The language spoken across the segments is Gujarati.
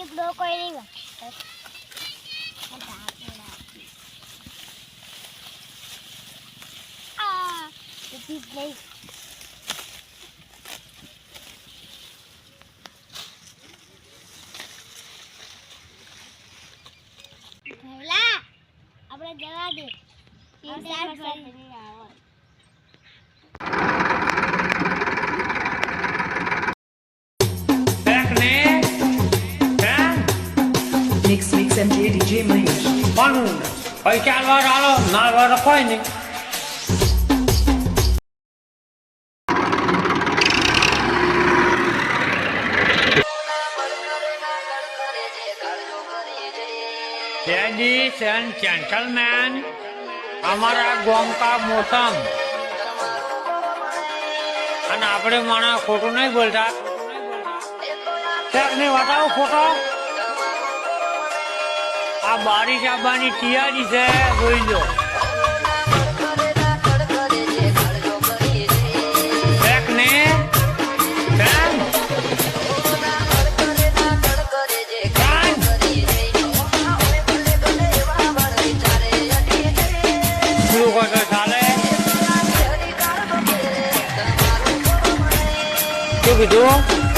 દીકરો કોઈ નહીં નહીં. આપણે જવા દે. Mix Mix MJ DJ Mahesh. કોનું પૈસા વાર આલો ના વાર કોઈ નહીં. Ladies and gentlemen, અમારા ગોમકા મોસમ અને આપણે માણસ ખોટું નહીં બોલતા. ને બતાવો ફોટો આ બારીશ આવવાની તૈયારી છે જોઈ લો. કીધું?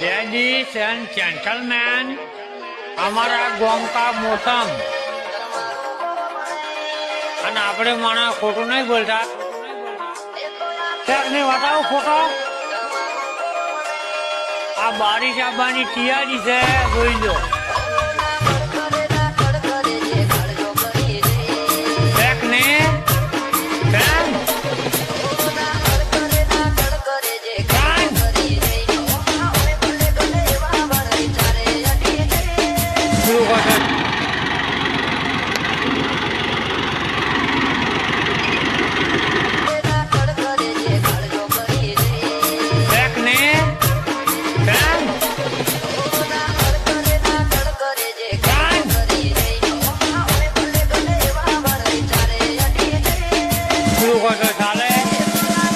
લેડીઝ એન્ડ જેન્ટલમેન અમારા ગોમકા મોસમ અને આપણે માણસ ખોટું નહીં બોલતા. નહીં બતાવો ફોટો આ બારીશ આવવાની તૈયારી છે, જોઈ લો.